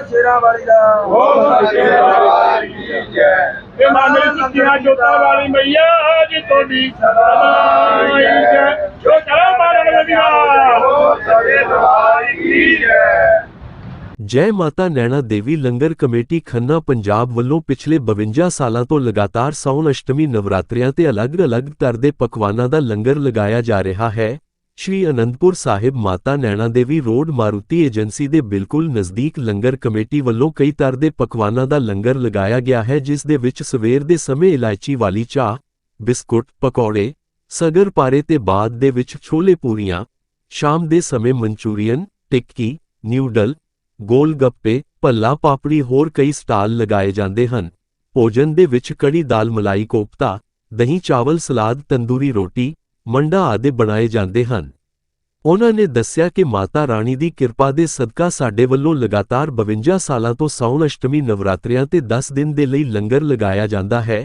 ਸ਼ੇਰਾਂ ਵਾਲੀ ਦਾ ਬੋਲ ਸ਼ੇਰਾਵਾਲੀ ਕੀ ਜੈ। ਇਹ ਮਾਮਲੇ ਸੁੱਚੀਆਂ ਜੋਤਾਂ ਵਾਲੀ ਮਈਆ ਜੀ ਤੁਹਾਡੀ ਸਦਾਈ ਜੈ। ਜੋ ਚਲਾ ਮਾਰਨ ਲਗਿਆ ਬੋਲ ਸ਼ੇਰਾਵਾਲੀ ਕੀ ਜੈ। ਜੈ ਮਾਤਾ ਨੈਣਾ ਦੇਵੀ ਲੰਗਰ ਕਮੇਟੀ ਖੰਨਾ ਪੰਜਾਬ ਵੱਲੋਂ ਪਿਛਲੇ 52 ਸਾਲਾਂ ਤੋਂ ਲਗਾਤਾਰ ਸੌਣ ਅਸ਼ਟਮੀ ਨਵਰਾਤਰਿਆਂ ਤੇ ਅਲੱਗ-ਅਲੱਗ ਤਰ੍ਹਾਂ ਦੇ ਪਕਵਾਨਾਂ ਦਾ ਲੰਗਰ ਲਗਾਇਆ ਜਾ ਰਿਹਾ ਹੈ। ਸ਼੍ਰੀ ਅਨੰਦਪੁਰ ਸਾਹਿਬ ਮਾਤਾ ਨੈਣਾ ਦੇਵੀ ਰੋਡ ਮਾਰੂਤੀ ਏਜੰਸੀ ਦੇ ਬਿਲਕੁਲ ਨਜ਼ਦੀਕ ਲੰਗਰ ਕਮੇਟੀ ਵੱਲੋਂ ਕਈ ਤਰ੍ਹਾਂ ਦੇ ਪਕਵਾਨਾਂ ਦਾ ਲੰਗਰ ਲਗਾਇਆ ਗਿਆ ਹੈ, ਜਿਸ ਦੇ ਵਿੱਚ ਸਵੇਰ ਦੇ ਸਮੇਂ ਇਲਾਇਚੀ ਵਾਲੀ ਚਾਹ, ਬਿਸਕੁਟ, ਪਕੌੜੇ, ਸਗਰ ਪਾਰੇ ਤੇ ਬਾਅਦ ਦੇ ਵਿੱਚ ਛੋਲੇ ਪੂਰੀਆਂ, ਸ਼ਾਮ ਦੇ ਸਮੇਂ ਮਨਚੂਰੀਅਨ, ਟਿੱਕੀ, ਨਿਊਡਲ ਗੋਲ ਗੱਪੇ ਭੱਲਾ ਪਾਪੜੀ ਹੋਰ ਕਈ ਸਟਾਲ ਲਗਾਏ ਜਾਂਦੇ ਹਨ। ਭੋਜਨ ਦੇ ਵਿੱਚ ਕੜੀ ਦਾਲ ਮਲਾਈ ਕੋਫਤਾ, ਦਹੀਂ ਚਾਵਲ ਸਲਾਦ, ਤੰਦੂਰੀ ਰੋਟੀ, ਮੰਡਾ ਆਦਿ ਬਣਾਏ ਜਾਂਦੇ ਹਨ। ਉਹਨਾਂ ਨੇ ਦੱਸਿਆ ਕਿ ਮਾਤਾ ਰਾਣੀ ਦੀ ਕਿਰਪਾ ਦੇ ਸਦਕਾ ਸਾਡੇ ਵੱਲੋਂ ਲਗਾਤਾਰ 52 ਸਾਲਾਂ ਤੋਂ ਸੌਣ ਅਸ਼ਟਮੀ ਨਵਰਾਤਰਿਆਂ ਤੇ 10 ਦਿਨ ਦੇ ਲਈ ਲੰਗਰ ਲਗਾਇਆ ਜਾਂਦਾ ਹੈ।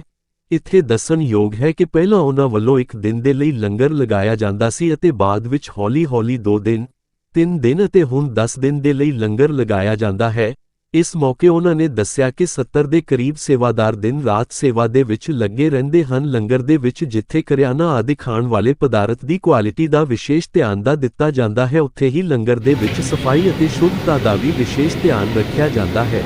ਇੱਥੇ ਦੱਸਣਯੋਗ ਹੈ ਕਿ ਪਹਿਲਾਂ ਉਹਨਾਂ ਵੱਲੋਂ ਇੱਕ ਦਿਨ ਦੇ ਲਈ ਲੰਗਰ ਲਗਾਇਆ ਜਾਂਦਾ ਸੀ ਅਤੇ ਬਾਅਦ ਵਿੱਚ ਹੌਲੀ-ਹੌਲੀ 2 ਦਿਨ 3 ਦਿਨ ਅਤੇ ਹੁਣ 10 ਦਿਨ ਦੇ ਲਈ ਲੰਗਰ ਲਗਾਇਆ ਜਾਂਦਾ ਹੈ। ਇਸ ਮੌਕੇ ਉਹਨਾਂ ਨੇ ਦੱਸਿਆ ਕਿ 70 ਦੇ ਕਰੀਬ ਸੇਵਾਦਾਰ ਦਿਨ ਰਾਤ ਸੇਵਾ ਦੇ ਵਿੱਚ ਲੱਗੇ ਰਹਿੰਦੇ ਹਨ, ਲੰਗਰ ਦੇ ਵਿੱਚ ਜਿੱਥੇ ਕਰਿਆਨਾ ਆਦਿ ਖਾਣ ਵਾਲੇ ਪਦਾਰਥ ਦੀ ਕੁਆਲਿਟੀ ਦਾ ਵਿਸ਼ੇਸ਼ ਧਿਆਨ ਦਾ ਦਿੱਤਾ ਜਾਂਦਾ ਹੈ, ਉੱਥੇ ਹੀ ਲੰਗਰ ਦੇ ਵਿੱਚ ਸਫ਼ਾਈ ਅਤੇ ਸ਼ੁੱਧਤਾ ਦਾ ਵੀ ਵਿਸ਼ੇਸ਼ ਧਿਆਨ ਰੱਖਿਆ ਜਾਂਦਾ ਹੈ।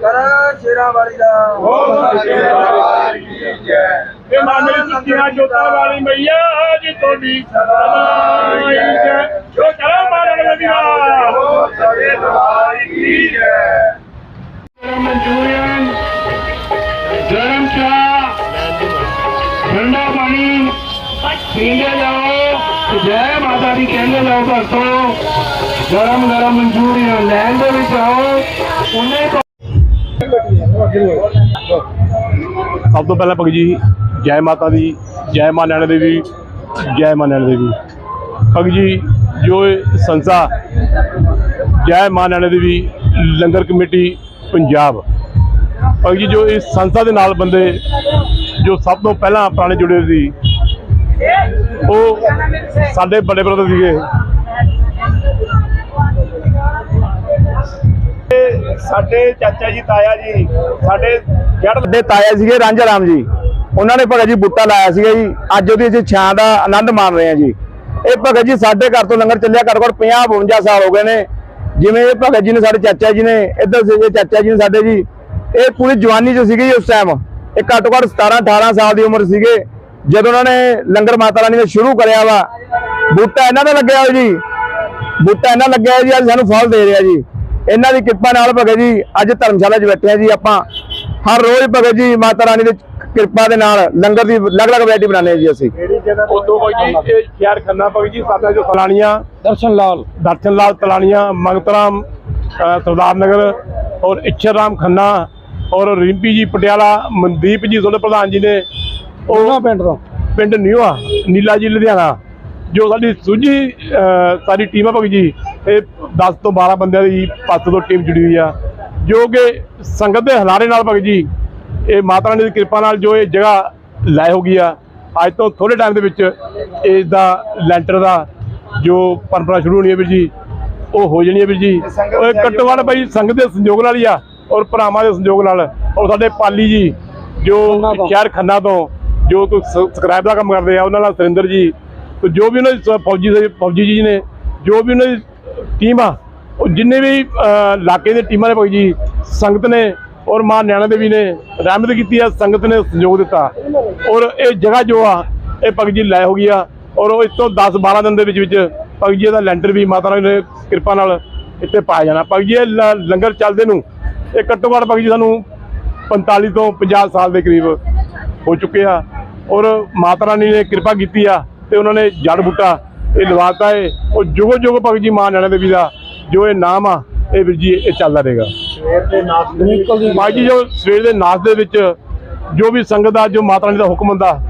ਕਰ ਸ਼ੇਰਾਂ ਵਾਲੀ ਦਾ। ਬੋਲ ਸ਼ੇਰਾਵਾਲੀ ਕੀ ਜੈ। ਇਹ ਮਾਮਲੇ ਸੁੱਚੀਆਂ ਜੋਤਾਂ ਵਾਲੀ ਮਈਆ ਜੀ ਤੁਹਾਡੀ ਸਦਾਈ ਕਹਿੰਦੇ ਜਾਓ ਭਗਤੋ ਗਰਮ ਗਰਮ ਮਨਚੂਰੀਅਨ ਲੈਣ ਦੇ ਵਿੱਚ ਆਓ, ਉਹਨੇ ਸਭ ਤੋਂ ਪਹਿਲਾਂ ਭਗਤ ਜੀ, ਜੈ ਮਾਤਾ ਦੀ, ਜੈ ਮਾਂ ਨੈਣਾ ਦੇਵੀ, ਜੈ ਮਾਂ ਨੈਣਾ ਦੇਵੀ। ਭਗਤ ਜੀ, ਜੋ ਇਹ ਸੰਸਥਾ ਜੈ ਮਾਂ ਨੈਣਾ ਦੇਵੀ, ਲੰਗਰ ਕਮੇਟੀ, ਪੰਜਾਬ। ਭਗਤ ਜੀ, ਜੋ ਇਸ ਸੰਸਥਾ ਦੇ ਨਾਲ ਬੰਦੇ, ਜੋ ਸਭ ਤੋਂ ਪਹਿਲਾਂ ਪੁਰਾਣੇ ਜੁੜੇ ਸੀ ਉਹ ਸਾਡੇ ਵੱਡੇ ਬ੍ਰਦਰ ਸੀਗੇ। ਸਾਡੇ ਚਾਚਾ ਜੀ, ਤਾਇਆ ਜੀ, ਸਾਡੇ ਜੜ ਵੱਡੇ ਤਾਇਆ ਸੀਗੇ ਰਾਂਝਾ ਰਾਮ ਜੀ। ਉਹਨਾਂ ਨੇ ਭਗਤ ਜੀ ਬੂਟਾ ਲਾਇਆ ਸੀਗਾ ਜੀ। ਅੱਜ ਉਹਦੀ ਅਸੀਂ ਛਾਂ ਦਾ ਆਨੰਦ ਮਾਣ ਰਹੇ ਹਾਂ ਜੀ। ਇਹ ਭਗਤ ਜੀ ਸਾਡੇ ਘਰ ਤੋਂ ਲੰਗਰ ਚੱਲਿਆ ਘੱਟੋ ਘੱਟ 50 52 ਸਾਲ ਹੋ ਗਏ ਨੇ। ਜਿਵੇਂ ਇਹ ਭਗਤ ਜੀ ਨੇ ਸਾਡੇ ਚਾਚਾ ਜੀ ਨੇ, ਇੱਧਰ ਸੀਗੇ ਚਾਚਾ ਜੀ ਨੇ ਸਾਡੇ ਜੀ। ਇਹ ਪੂਰੀ ਜਵਾਨੀ 'ਚ ਸੀਗੀ ਜੀ ਉਸ ਟਾਈਮ ਇਹ ਘੱਟੋ ਘੱਟ 17 18 ਸਾਲ ਦੀ ਉਮਰ ਸੀਗੇ। ਜਦੋਂ ਉਹਨਾਂ ਨੇ ਲੰਗਰ ਮਾਤਾ ਰਾਣੀ ਦਾ ਸ਼ੁਰੂ ਕਰਿਆ ਵਾ ਬੂਟਾ ਇਹਨਾਂ ਦਾ ਲੱਗਿਆ ਹੋਇਆ ਜੀ। ਬੂਟਾ ਇਹਨਾਂ ਲੱਗਿਆ ਹੈ ਜੀ ਅੱਜ ਸਾਨੂੰ ਫਲ ਦੇ ਰਿਹਾ ਜੀ। ਇਹਨਾਂ ਦੀ ਕਿਰਪਾ ਨਾਲ ਭਗਤ ਜੀ ਅੱਜ ਧਰਮਸ਼ਾਲਾ 'ਚ ਬੈਠੇ ਆ ਜੀ ਆਪਾਂ। ਹਰ ਰੋਜ਼ ਭਗਤ ਜੀ ਮਾਤਾ ਰਾਣੀ ਦੀ ਕਿਰਪਾ ਦੇ ਨਾਲ ਲੰਗਰ ਦੀ ਅਲੱਗ-ਅਲੱਗ ਵੈਰਾਈਟੀ ਬਣਾਉਂਦੇ ਹਾਂ ਜੀ ਅਸੀਂ। ਉਦੋਂ ਭਗਤ ਜੀ ਇਹ ਸ਼ਹਿਰ ਖੰਨਾ ਭਗਤ ਜੀ ਸਾਡਾ ਜੋ ਤਲਾਣੀਆਂ ਦਰਸ਼ਨ ਲਾਲ। ਦਰਸ਼ਨ ਲਾਲ ਤਲਾਣੀਆਂ ਮੰਗਤਰਾਮ ਸਰਦਾਰ ਨਗਰ ਔਰ ਇੱਛਰ ਰਾਮ ਖੰਨਾ ਔਰ ਰਿੰਪੀ ਜੀ ਪਟਿਆਲਾ ਮਨਦੀਪ ਜੀ ਤੁਹਾਡੇ ਪ੍ਰਧਾਨ ਜੀ ਨੇ ਉਹ ਪਿੰਡ ਤੋਂ। ਪਿੰਡ ਨਿਊਆ ਨੀਲਾ ਜੀ ਲੁਧਿਆਣਾ। ਜੋ ਸਾਡੀ ਸੁਝੀ ਸਾਰੀ ਟੀਮ ਆ ਭਗਤ ਜੀ ਇਹ 10 ਤੋਂ 12 ਬੰਦਿਆਂ ਦੀ ਪਾਸੇ ਤੋਂ ਟੀਮ ਜੁੜੀ ਹੋਈ ਆ। ਜੋ ਕਿ ਸੰਗਤ ਦੇ ਹਲਾਰੇ ਨਾਲ ਭਗਤ ਜੀ ਇਹ ਮਾਤਾ ਰਾਣੀ ਦੀ ਕਿਰਪਾ ਨਾਲ ਜੋ ਇਹ ਜਗ੍ਹਾ ਲੈ ਹੋ ਗਈ ਆ ਅੱਜ ਤੋਂ ਥੋੜੇ ਟਾਈਮ ਦੇ ਵਿੱਚ ਇਸ ਦਾ ਲੈਂਟਰ ਦਾ ਜੋ ਪਰੰਪਰਾ ਸ਼ੁਰੂ ਹੋਣੀ ਹੈ ਵੀਰ ਜੀ ਉਹ ਹੋ ਜਾਣੀ ਹੈ ਵੀਰ ਜੀ। ਉਹ ਘੱਟ ਭਾਈ ਸੰਗਤ ਦੇ ਸੰਯੋਗ ਨਾਲ ਹੀ ਆ ਔਰ ਭਰਾਵਾਂ ਦੇ ਸੰਯੋਗ ਨਾਲ। ਔਰ ਸਾਡੇ ਪਾਲੀ ਜੀ ਜੋ ਸ਼ਹਿਰ ਖੰਨਾ ਤੋਂ ਜੋ ਕੋਈ ਸਬਸਕ੍ਰਾਈਬ ਦਾ ਕੰਮ ਕਰਦੇ ਆ, ਉਹਨਾਂ ਨਾਲ ਸੁਰਿੰਦਰ ਜੀ, ਤੇ ਜੋ ਵੀ ਉਹਨਾਂ ਦੀ ਸ- ਫੌਜੀ ਫੌਜੀ ਜੀ ਨੇ, ਜੋ ਵੀ ਉਹਨਾਂ ਦੀ ਟੀਮ ਆ, ਉਹ ਜਿੰਨੇ ਵੀ ਇਲਾਕੇ ਦੇ ਟੀਮਾਂ ਨੇ ਭਾਈ ਜੀ, ਸੰਗਤ ਨੇ ਔਰ ਮਾਂ ਨਿਆਣਾ ਦੇਵੀ ਨੇ, ਰਹਿਮਤ ਕੀਤੀ ਆ, ਸੰਗਤ ਨੇ ਸਹਿਯੋਗ ਦਿੱਤਾ। ਔਰ ਇਹ ਜਗ੍ਹਾ ਜੋ ਆ, ਇਹ ਭਗਤ ਜੀ ਲੈ ਹੋ ਗਈ ਆ, ਔਰ ਉਹ ਇਸ ਤੋਂ 10 12 ਦਿਨ ਦੇ ਵਿੱਚ ਵਿੱਚ ਭਗਤ ਜੀ ਦਾ ਲੈਂਟਰ ਵੀ ਮਾਤਾ ਰਾਣੀ ਨੇ ਕਿਰਪਾ ਨਾਲ ਇੱਥੇ ਪਾਇਆ ਜਾਣਾ। ਭਗਤ ਜੀ ਲ- ਲੰਗਰ ਚੱਲਦੇ ਨੂੰ, ਇਹ ਘੱਟੋ ਘੱਟ ਭਗਤ ਜੀ ਸਾਨੂੰ 45 ਤੋਂ 50 ਸਾਲ ਦੇ ਕਰੀਬ ਹੋ ਚੁੱਕੇ ਆ। ਔਰ ਮਾਤਾ ਰਾਣੀ ਨੇ ਕਿਰਪਾ ਕੀਤੀ ਆ ਤੇ ਉਹਨਾਂ ਨੇ ਜੜ ਬੂਟਾ ਇਹ ਲਵਾਤਾ ਏ। ਉਹ ਜੁਗੋ ਜੁਗ ਭਗਤ ਜੀ ਮਾਂ ਨੈਣਾ ਦੇਵੀ ਦਾ ਜੋ ਇਹ ਨਾਮ ਆ, ਇਹ ਵੀਰ ਜੀ, ਇਹ ਚੱਲਦਾ ਰਹੇਗਾ। ਭਾਈ ਜੀ, ਜੋ ਸਵੇਰ ਦੇ ਨਾਚ ਦੇ ਵਿੱਚ ਜੋ ਵੀ ਸੰਗਤ ਦਾ, ਜੋ ਮਾਤਾ ਰਾਣੀ ਦਾ ਹੁਕਮ ਹੁੰਦਾ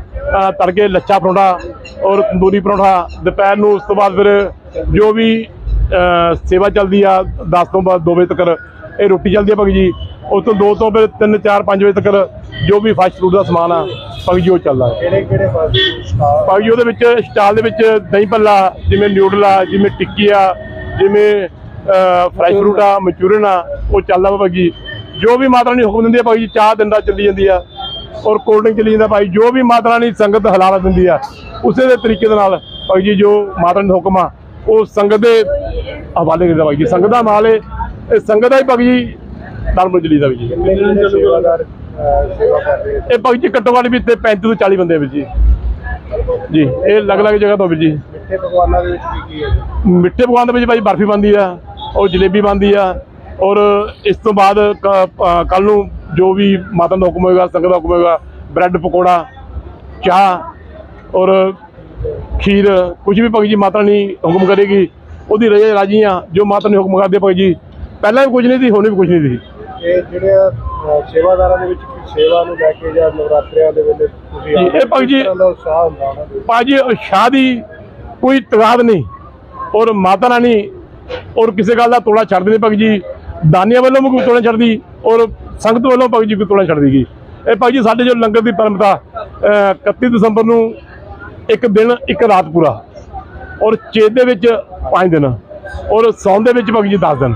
ਤੜਕੇ ਲੱਛਾ ਪਰੌਂਠਾ ਔਰ ਤੰਦੂਰੀ ਪਰੌਂਠਾ, ਦੁਪਹਿਰ ਨੂੰ ਉਸ ਤੋਂ ਬਾਅਦ ਫਿਰ ਜੋ ਵੀ ਸੇਵਾ ਚੱਲਦੀ ਆ 10 ਤੋਂ ਬਾਅਦ 2 ਵਜੇ ਤੱਕ ਇਹ ਰੋਟੀ ਚੱਲਦੀ ਆ ਭਗਤ ਜੀ ਉਸ ਤੋਂ 2 ਤੋਂ ਫਿਰ 3 4 5 ਵਜੇ ਤੱਕ ਜੋ ਵੀ ਫਾਸਟ ਫੂਡ ਦਾ ਸਮਾਨ ਆ ਭਗਤ ਜੀ ਉਹ ਚੱਲਦਾ। ਕਿਹੜੇ ਕਿਹੜੇ ਪਾਸੇ ਭਾਈ ਜੀ ਉਹਦੇ ਵਿੱਚ ਸਟਾਲ ਦੇ ਵਿੱਚ ਦਹੀਂ ਭੱਲਾ ਜਿਵੇਂ ਨਿਊਡਲ ਆ ਜਿਵੇਂ ਟਿੱਕੀ ਆ ਜਿਵੇਂ ਫਰਾਈ ਫਰੂਟ ਆ ਮਨਚੂਰੀਅਨ ਆ ਉਹ ਚੱਲਦਾ ਭਾਈ ਜੀ ਜੋ ਵੀ ਮਾਤਾ ਰਾਣੀ ਹੁਕਮ ਦਿੰਦੀ ਆ ਭਾਈ ਜੀ ਚਾਹ ਦਿੰਦਾ ਚੱਲੀ ਜਾਂਦੀ ਆ। ਔਰ ਕੋਲਡ ਡਰਿੰਕ ਚੱਲੀ ਜਾਂਦਾ ਭਾਈ ਜੋ ਵੀ ਮਾਤਾ ਰਾਣੀ ਸੰਗਤ ਹਲਾਲਾ ਦਿੰਦੀ ਆ ਉਸੇ ਦੇ ਤਰੀਕੇ ਦੇ ਨਾਲ ਭਾਈ ਜੀ ਜੋ ਮਾਤਾ ਰਾਣੀ ਦਾ ਹੁਕਮ ਆ ਉਹ ਸੰਗਤ ਦੇ ਹਵਾਲੇ ਕਰਦਾ ਭਾਈ ਜੀ ਸੰਗਤ ਦਾ ਮਾਲ ਹੈ ਇਹ ਸੰਗਤ ਦਾ ਹੀ ਭਾਈ ਜੀ ਨਰਮ ਜਲੀ ਦਾ ਵੀ ਜੀ ਇਹ ਭਗ ਜੀ ਘੱਟੋ ਘੱਟ ਵੀ ਤੇ 35 ਤੋਂ 40 ਬੰਦੇ ਆ ਵੀਰ ਜੀ ਜੀ, ਇਹ ਅਲੱਗ-ਅਲੱਗ ਜਗ੍ਹਾ ਤੋਂ ਵੀ ਜੀ ਮਿੱਠੇ ਪਕਵਾਨਾਂ ਦੇ ਵਿੱਚ ਕੀ ਕੀ ਹੈ ਜੀ? ਮਿੱਠੇ ਪਕਵਾਨ ਦੇ ਵਿੱਚ ਭਾਈ ਬਰਫੀ ਬਣਦੀ ਆ ਔਰ ਜਲੇਬੀ ਬਣਦੀ ਆ, ਔਰ ਇਸ ਤੋਂ ਬਾਅਦ ਕੱਲ ਨੂੰ ਜੋ ਵੀ ਮਾਤਾ ਦਾ ਹੁਕਮ ਹੋਏਗਾ, ਸੰਗਤ ਦਾ ਹੁਕਮ ਹੋਏਗਾ, ਬ੍ਰੈਡ, ਪਕੌੜਾ, ਚਾਹ, ਔਰ ਖੀਰ ਕੁਝ ਵੀ ਭਗਤ ਜੀ ਮਾਤਾ ਨੇ ਹੁਕਮ ਕਰੇਗੀ, ਉਹਦੀ ਰਜੇ ਰਾਜੀ ਆ, ਜੋ ਮਾਤਾ ਨੇ ਹੁਕਮ ਕਰਦੇ ਭਗਤ ਜੀ ਪਹਿਲਾਂ ਵੀ ਕੁਝ ਨਹੀਂ ਸੀ ਹੁਣ ਵੀ ਕੁਝ ਨਹੀਂ ਸੀ। ਇਹ ਜਿਹੜੇ ਅਹ, ਸੇਵਾਦਾਰਾਂ ਦੇ ਵਿੱਚ ਸੇਵਾ ਨੂੰ ਲੈ ਕੇ ਜਾਂ ਨਵਰਾਤਰਿਆਂ ਦੇ ਵੇਲੇ ਤੁਸੀਂ ਜੀ, ਇਹ ਭਾਈ ਜੀ- ਕਿਸ ਤਰ੍ਹਾਂ ਦਾ ਉਤਸ਼ਾਹ ਹੁੰਦਾ ਉਹਨਾਂ ਦੇ? ਭਾਜੀ ਸ਼ਾਹ ਦੀ ਕੋਈ ਤਗਾਦ ਨਹੀਂ ਔਰ ਮਾਤਾ ਰਾਣੀ ਔਰ ਕਿਸੇ ਗੱਲ ਦਾ ਤੋੜਾ ਛੱਡਦੇ ਨਹੀਂ ਭਗਤ ਜੀ। ਦਾਨੀਆਂ ਵੱਲੋਂ ਵੀ ਕੋਈ ਤੋੜਾ ਛੱਡਦੀ ਔਰ ਸੰਗਤ ਵੱਲੋਂ ਭਗਤ ਜੀ ਕੋਈ ਤੋੜਾ ਛੱਡਦੀ ਗਈ ਇਹ ਭਾਈ ਜੀ ਸਾਡੇ ਜੋ ਲੰਗਰ ਦੀ ਪਰੰਪਰਾ ਅਹ 31 ਦਸੰਬਰ ਨੂੰ ਇੱਕ ਦਿਨ ਇੱਕ ਰਾਤ ਪੂਰਾ ਔਰ ਚੇਤ ਦੇ ਵਿੱਚ 5 ਦਿਨ ਔਰ ਸੌਣ ਦੇ ਵਿੱਚ ਭਗਤ ਜੀ 10 ਦਿਨ।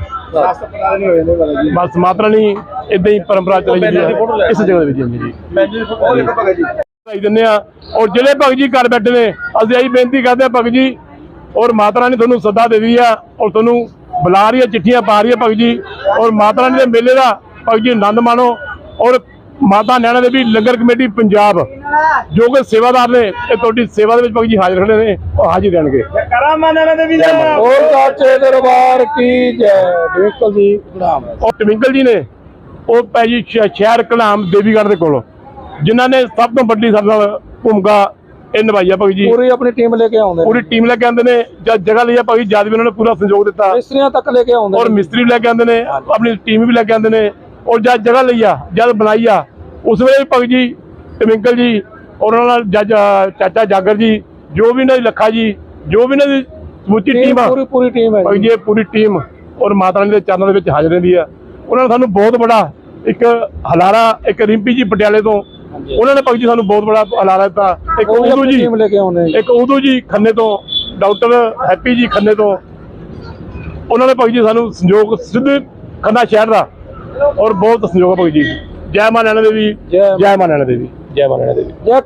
ਬਸ ਮਾਤਾ ਰਾਣੀ ਇਦਾਂ ਹੀ ਪਰੰਪਰਾ ਚੱਲੀ ਜਾਂਦੀ ਹੈ। ਇਸ ਜਗ੍ਹਾ ਦੇ ਵਿੱਚ ਜੀ। ਵਧਾਈ ਦਿੰਦੇ ਆ। ਔਰ ਜਿਹੜੇ ਭਗਤ ਜੀ ਘਰ ਬੈਠੇ ਨੇ ਅਸੀਂ ਆਹੀ ਬੇਨਤੀ ਕਰਦੇ ਆ ਭਗਤ ਜੀ ਔਰ ਮਾਤਾ ਰਾਣੀ ਤੁਹਾਨੂੰ ਸੱਦਾ ਦੇ ਰਹੀ ਆ ਔਰ ਤੁਹਾਨੂੰ ਬੁਲਾ ਰਹੀ ਆ ਚਿੱਠੀਆਂ ਪਾ ਰਹੀ ਆ ਭਗਤ ਜੀ ਔਰ ਮਾਤਾ ਰਾਣੀ ਦੇ ਮੇਲੇ ਦਾ ਭਗਤ ਜੀ ਆਨੰਦ ਮਾਣੋ ਔਰ ਮਾਤਾ ਨੈਣਾ ਦੇਵੀ ਲੰਗਰ ਕਮੇਟੀ ਪੰਜਾਬ। ਜੋ ਕਿ ਸੇਵਾਦਾਰ ਨੇ ਇਹ ਤੁਹਾਡੀ ਸੇਵਾ ਦੇ ਵਿੱਚ ਭਗਤ ਜੀ ਹਾਜ਼ਰ ਖੜੇ ਨੇ ਉਹ ਹਾਜ਼ਰ ਦੇਣਗੇ। ਕਰਾਂ ਮੰਨਣਾ ਦੇ। ਵੀ ਜੈ ਮਾਤਾ। ਹੋਰ ਸਾਚੇ ਦਰਬਾਰ ਕੀ ਜੈ। ਬਿਲਕੁਲ ਜੀ ਪ੍ਰਣਾਮ ਔਰ ਟਵਿੰਕਲ ਜੀ ਨੇ ਉਹ ਪੈ ਜੀ ਸ਼ਹਿਰ ਕਲਾਮ ਦੇਵੀਗੜ੍ਹ ਦੇ ਕੋਲ। ਜਿਨ੍ਹਾਂ ਨੇ ਸਭ ਤੋਂ ਵੱਡੀ ਸਾਡੇ ਨਾਲ ਭੂਮਿਕਾ ਇਹ ਨਿਭਾਈ ਆ ਭਗਤ ਜੀ। ਪੂਰੀ ਆਪਣੀ ਟੀਮ ਲੈ ਕੇ ਆਉਂਦੇ ਪੂਰੀ ਟੀਮ ਲੈ ਕੇ ਆਉਂਦੇ ਨੇ ਜਦ ਜਗ੍ਹਾ ਲਈ ਆ ਭਾਈ ਜਦ ਵੀ ਉਹਨਾਂ ਨੇ ਪੂਰਾ ਸਹਿਯੋਗ ਦਿੱਤਾ। ਮਿਸਤਰੀਆਂ ਤੱਕ ਲੈ ਕੇ ਆਉਂਦੇ ਔਰ ਮਿਸਤਰੀ ਵੀ ਲੈ ਕੇ ਆਉਂਦੇ ਨੇ ਆਪਣੀ ਟੀਮ ਵੀ ਲੈ ਕੇ ਆਉਂਦੇ ਨੇ। ਔਰ ਜਦ ਜਗ੍ਹਾ ਲਈ ਆ ਜਦ ਬਣਾਈ ਆ। ਉਸ ਵੇਲੇ ਵੀ ਭਗਤ ਜੀ ਟਵਿੰਕਲ ਜੀ ਉਹਨਾਂ ਨਾਲ ਜੱਜ ਚਾਚਾ ਜਾਗਰ ਜੀ ਜੋ ਵੀ ਇਹਨਾਂ ਦੀ ਲੱਖਾ ਜੀ ਜੋ ਵੀ ਇਹਨਾਂ ਦੀ ਸਮੁੱਚੀ ਟੀਮ ਆ ਪੂਰੀ ਪੂਰੀ ਟੀਮ ਹੈ ਜੀ। ਇਹ ਪੂਰੀ ਟੀਮ ਔਰ ਮਾਤਾ ਰਾਣੀ ਦੇ ਚਰਨਾਂ ਦੇ ਵਿੱਚ ਹਾਜ਼ਰ ਰਹਿੰਦੀ ਆ। ਉਹਨਾਂ ਨੇ ਸਾਨੂੰ ਬਹੁਤ ਬੜਾ ਇੱਕ ਹਲਾਰਾ ਇੱਕ ਰਿੰਪੀ ਜੀ ਪਟਿਆਲੇ ਤੋਂ ਉਹਨਾਂ ਨੇ ਭਗਤ ਜੀ ਸਾਨੂੰ ਬਹੁਤ ਬੜਾ ਹਲਾਰਾ ਦਿੱਤਾ। ਇੱਕ ਉਦੋਂ ਜੀ ਇੱਕ ਉਦੋਂ ਜੀ ਖੰਨੇ ਤੋਂ ਡਾਕਟਰ ਹੈਪੀ ਜੀ ਖੰਨੇ ਤੋਂ। ਉਹਨਾਂ ਨੇ ਭਗਤ ਜੀ ਸਾਨੂੰ ਸੰਯੋਗ ਸਿੱਧੇ ਖੰਨਾ ਸ਼ਹਿਰ ਦਾ ਔਰ ਬਹੁਤ ਸੰਯੋਗ ਹੈ ਭਗਤ ਜੀ। ਜੈ ਮਾਂ ਨੈਣਾ ਦੇਵੀ ਜੈ। ਮਾਂ ਨੈਣਾ ਦੇਵੀ। ਜੈ ਮਾਂ ਨੈਣਾ ਦੇਵੀ। ਜੈ